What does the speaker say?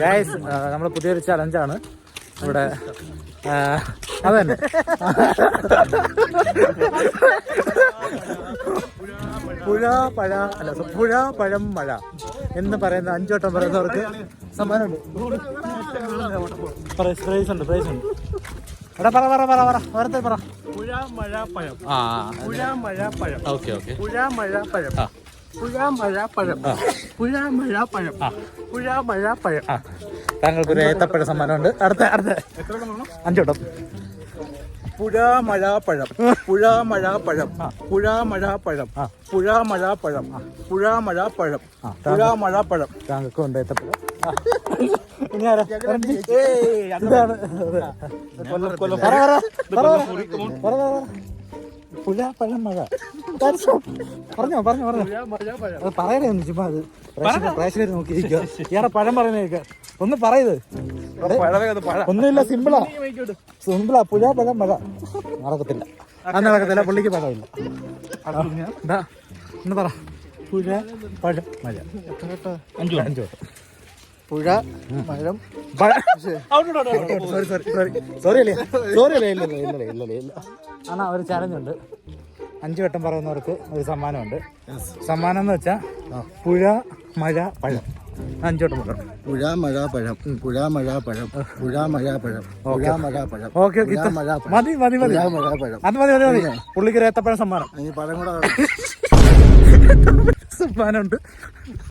Guys നമ്മൾ പുതിയൊരു ചലഞ്ചാണ് ഇവിടെ അതന്നെ. പുഴ പഴ അല്ല പുഴ പഴം മഴ എന്ന് പറയുന്ന അഞ്ചോട്ടം പറയുന്നവർക്ക് സമ്മാനമുണ്ട്. പ്രൈസ് പ്രൈസ് ഉണ്ട് പ്രൈസ് ഉണ്ട്. എടാ പറ പറ പറ പറ ഓരത്തെ പറ. പുഴ മഴ പഴം. ആ പുഴ മഴ പഴം. Okay okay. പുഴ മഴ പഴം. ആ. പുഴ മഴ പഴം ആ. പുഴ മഴ പഴം പുഴ മഴ പഴം ആ. താങ്കൾക്കൊരു ഏത്തപ്പഴ സമ്മാനമുണ്ട്. അടുത്ത അടുത്ത. അഞ്ചോട്ടം പുഴാമഴാപ്പഴം പുഴാമഴാപ്പഴം പുഴാമഴാപ്പഴം പുഴാമഴാപ്പഴം പുഴാമഴാപ്പഴം പുഴാമഴാപ്പഴം താങ്കൾക്ക് മഴ പഴം ആ. പുഴ മഴ പഴം പുഴ മഴ പഴം ആ, പുഴ മഴ പഴം താങ്കൾക്കും ഉണ്ട് ഏത്തപ്പഴം ഇനി ആരാ ഇതാണ് കൊല്ലം കൊല്ലം പറ, പറ, പറ. പുഴ പഴം മഴ. പറഞ്ഞോ പറഞ്ഞോ പറഞ്ഞോ. പറയണേ ഒന്ന് ചുമ്മാ അത്. പ്രേക്ഷകർ നോക്കിയിരിക്കുക ഇയാളെ പഴം പറയുന്നേക്ക ഒന്ന് പറയത് ഒന്നുമില്ല സിമ്പിളാ സിമ്പിളാ പുഴ പഴം മഴ നടക്കത്തില്ല. അത് നടക്കത്തില്ല പുള്ളിക്ക് പഴമില്ല. ഒന്ന് പറ. പുഴ പഴം മഴ അഞ്ചു അഞ്ചു പുഴ മഴം. സോറി സോറി സോറി സോറി അല്ലേ? സോറി അല്ലേ? ഇല്ല ഇല്ല ഇല്ല ഇല്ല ഒരു ചാലഞ്ച് ഉണ്ട്. അഞ്ചു വട്ടം പറയുന്നവർക്ക് ഒരു സമ്മാനമുണ്ട്. സമ്മാനം എന്ന് വെച്ചാൽ പുഴ മഴ പഴം. അഞ്ചു വട്ടം പറഞ്ഞു പുഴ മഴ പഴം. പുഴ മഴ പഴം. പുഴ മഴ പഴം. പുഴ മഴ പഴം. Okay okay. പുഴ മഴ പഴം. മതി മതി മതി. പുഴ മഴ പഴം. അത് മതി മതി മതി. പുള്ളിക്ക് ഒരു ഏത്തപ്പഴം സമ്മാനം. ഈ പഴം കൂടെ സമ്മാനമുണ്ട്.